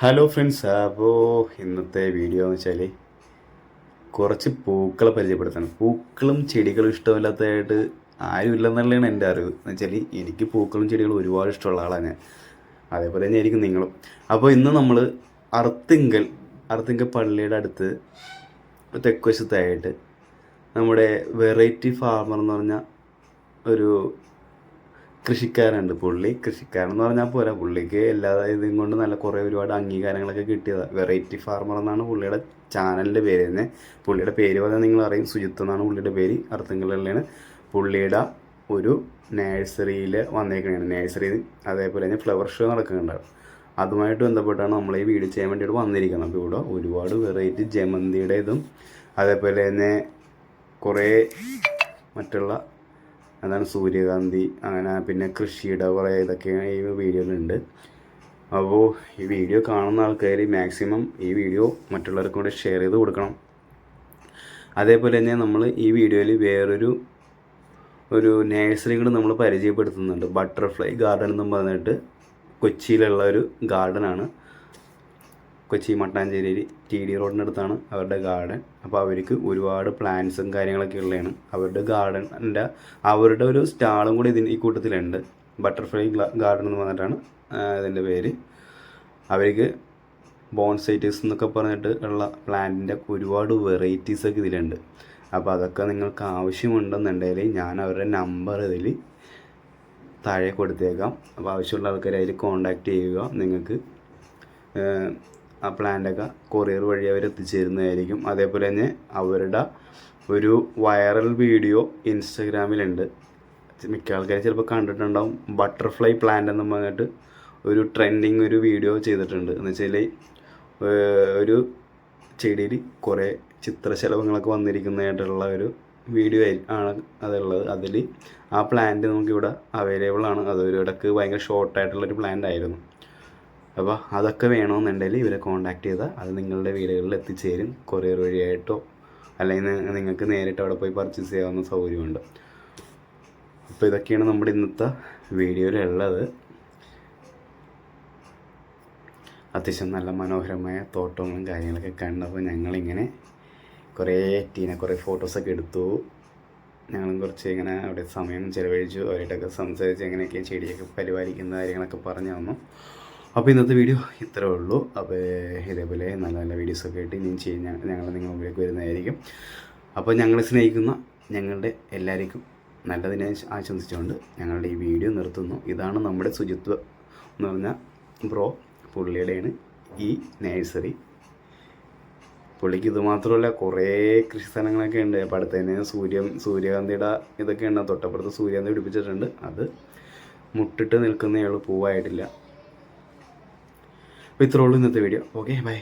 Hello friends അപ്പോൾ ഇന്നത്തെ video എന്ന് വെച്ചാൽ കുറച്ച് പൂക്കളെ പരിചയപ്പെടുത്തണം. പൂക്കളും ചെടികളും ഇഷ്ടമില്ലാത്തതായിട്ട് ആരും ഇല്ലെന്നുള്ളതാണ് എന്റെ അറിവ്. എന്ന് വെച്ചാൽ എനിക്ക് പൂക്കളും ചെടികളും ഒരുപാട് ഇഷ്ടമുള്ള ആളാണ് ഞാൻ. അതേപോലെ തന്നെ ആയിരിക്കും നിങ്ങളും. അപ്പോൾ ഇന്ന് നമ്മൾ അർത്തിങ്കൽ അർത്തിങ്കൽ പള്ളിയുടെ അടുത്ത് തെക്കുവശത്തായിട്ട് നമ്മുടെ വെറൈറ്റി ഫാർമർ എന്ന് പറഞ്ഞ ഒരു കൃഷിക്കാരുണ്ട്. പുള്ളി കൃഷിക്കാരൻ എന്ന് പറഞ്ഞാൽ പോരാ. പുള്ളിക്ക് എല്ലാ ഇതും കൊണ്ട് നല്ല കുറേ ഒരുപാട് അംഗീകാരങ്ങളൊക്കെ കിട്ടിയതാണ് വെറൈറ്റി ഫാർമർ എന്നാണ് പുള്ളിയുടെ ചാനലിന്റെ പേര് തന്നെ. പുള്ളിയുടെ പേര് പറഞ്ഞാൽ നിങ്ങൾ അറിയും. സുജിത്ത് എന്നാണ് പുള്ളിയുടെ പേര്. അർത്ഥങ്ങളിലാണ് പുള്ളിയുടെ ഒരു നേഴ്സറിയിൽ വന്നേക്കണ നേഴ്സറി അതേപോലെ തന്നെ ഫ്ലവർ ഷോ നടക്കുന്നുണ്ടാവും. അതുമായിട്ട് ബന്ധപ്പെട്ടാണ് നമ്മൾ ഈ വീഡിയോ ചെയ്യാൻ വേണ്ടിയിട്ട് വന്നിരിക്കുന്നത്. അപ്പോൾ ഇവിടെ ഒരുപാട് വെറൈറ്റി ജമന്തിയുടെ ഇതും അതേപോലെ തന്നെ കുറേ മറ്റുള്ള എന്താണ് സൂര്യകാന്തി. അങ്ങനെ പിന്നെ കൃഷിയുടെ കുറേ ഇതൊക്കെ ഈ വീഡിയോയിലുണ്ട്. അപ്പോൾ ഈ വീഡിയോ കാണുന്ന ആൾക്കാർ മാക്സിമം ഈ വീഡിയോ മറ്റുള്ളവർക്കും കൂടെ ഷെയർ ചെയ്ത് കൊടുക്കണം. അതേപോലെ തന്നെ നമ്മൾ ഈ വീഡിയോയിൽ വേറൊരു ഒരു നേഴ്സറി കൂടെ നമ്മൾ പരിചയപ്പെടുത്തുന്നുണ്ട്. ബട്ടർഫ്ലൈ ഗാർഡൻ എന്നും പറഞ്ഞിട്ട് കൊച്ചിയിലുള്ള ഒരു ഗാർഡനാണ് കൊച്ചി മട്ടാഞ്ചേരി ടി ഡി റോഡിനടുത്താണ് അവരുടെ ഗാർഡൻ. അപ്പോൾ അവർക്ക് ഒരുപാട് പ്ലാന്റ്സും കാര്യങ്ങളൊക്കെ ഉള്ളതാണ്. അവരുടെ ഗാർഡന്റെ അവരുടെ ഒരു സ്റ്റാളും കൂടി ഇതിന് ഈ കൂട്ടത്തിലുണ്ട്. ബട്ടർഫ്ലൈ ഗാർഡൻ എന്ന് പറഞ്ഞിട്ടാണ് ഇതിന്റെ പേര്. അവർക്ക് ബോൺസൈറ്റീസ് എന്നൊക്കെ പറഞ്ഞിട്ട് ഉള്ള പ്ലാന്റിന്റെ ഒരുപാട് വെറൈറ്റീസൊക്കെ ഇതിലുണ്ട്. അപ്പോൾ അതൊക്കെ നിങ്ങൾക്ക് ആവശ്യമുണ്ടെന്നുണ്ടെങ്കിൽ ഞാൻ അവരുടെ നമ്പർ ഇതിൽ താഴെ കൊടുത്തേക്കാം. അപ്പോൾ ആവശ്യമുള്ള ആൾക്കാർ അതിൽ കോൺടാക്റ്റ് ചെയ്യുക. നിങ്ങൾക്ക് ആ പ്ലാന്റൊക്കെ കൊറിയർ വഴി അവർ എത്തിച്ചേരുന്നതായിരിക്കും അതേപോലെ തന്നെ അവരുടെ ഒരു വൈറൽ വീഡിയോ ഇൻസ്റ്റഗ്രാമിലുണ്ട്. മിക്ക ആൾക്കാരും ചിലപ്പോൾ കണ്ടിട്ടുണ്ടാവും. ബട്ടർഫ്ലൈ പ്ലാന്റ് എന്ന് പറഞ്ഞിട്ട് ഒരു ട്രെൻഡിങ് ഒരു വീഡിയോ ചെയ്തിട്ടുണ്ട്. എന്ന് വെച്ചാൽ ഒരു ചെടിയിൽ കുറേ ചിത്രശലഭങ്ങളൊക്കെ വന്നിരിക്കുന്നതായിട്ടുള്ള ഒരു വീഡിയോ ആണ് അതുള്ളത്. അതിൽ ആ പ്ലാന്റ് നമുക്കിവിടെ അവൈലബിൾ ആണ്. അതൊരു ഇടയ്ക്ക് ഭയങ്കര ഷോർട്ടായിട്ടുള്ളൊരു പ്ലാന്റ് ആയിരുന്നു. അപ്പോൾ അതൊക്കെ വേണമെന്നുണ്ടെങ്കിൽ ഇവരെ കോൺടാക്റ്റ് ചെയ്താൽ അത് നിങ്ങളുടെ വീടുകളിൽ എത്തിച്ചേരും. കൊറിയർ വഴിയായിട്ടോ അല്ലെങ്കിൽ നിങ്ങൾക്ക് നേരിട്ട് അവിടെ പോയി പർച്ചേസ് ചെയ്യാവുന്ന സൗകര്യമുണ്ട്. അപ്പോൾ ഇതൊക്കെയാണ് നമ്മുടെ ഇന്നത്തെ വീഡിയോയിലുള്ളത്. അത്യാവശ്യം നല്ല മനോഹരമായ തോട്ടങ്ങളും കാര്യങ്ങളൊക്കെ കണ്ടപ്പോൾ ഞങ്ങളിങ്ങനെ കുറേ ടീനെ കുറേ ഫോട്ടോസൊക്കെ എടുത്തു. ഞങ്ങളും കുറച്ച് ഇങ്ങനെ അവിടെ സമയം ചിലവഴിച്ചു. അവരായിട്ടൊക്കെ സംസാരിച്ച് എങ്ങനെയൊക്കെ ചെടിയൊക്കെ പരിപാലിക്കുന്ന കാര്യങ്ങളൊക്കെ പറഞ്ഞു തന്നു. അപ്പോൾ ഇന്നത്തെ വീഡിയോ ഇത്രേ ഉള്ളൂ. അപ്പോൾ ഇതേപോലെ നല്ല നല്ല വീഡിയോസൊക്കെ ആയിട്ട് ഇനിയും ചെയ്യും. ഞങ്ങൾ നിങ്ങളുടെ മുമ്പിലേക്ക് വരുന്നതായിരിക്കും. അപ്പോൾ ഞങ്ങളെ സ്നേഹിക്കുന്ന ഞങ്ങളുടെ എല്ലാവർക്കും നല്ലതിനെ ആശംസിച്ചുകൊണ്ട് ഞങ്ങളുടെ ഈ വീഡിയോ നിർത്തുന്നു. ഇതാണ് നമ്മുടെ ശുചിത്വം എന്ന് പറഞ്ഞാൽ ബ്രോ പുള്ളിയുടെയാണ് ഈ നേഴ്സറി പുള്ളിക്ക് ഇത് മാത്രമല്ല കുറേ കൃഷി സ്ഥലങ്ങളൊക്കെ ഉണ്ട്. അപ്പോൾ അടുത്ത് തന്നെ സൂര്യ സൂര്യകാന്തിയുടെ ഇതൊക്കെ ഉണ്ട്. തൊട്ടപ്പുറത്ത് സൂര്യകാന്തി പിടിപ്പിച്ചിട്ടുണ്ട്. അത് മുട്ടിട്ട് നിൽക്കുന്നയാൾ പൂവായിട്ടില്ല. ഇത്രേ ഇന്നത്തെ വീഡിയോ ഓക്കെ ബൈ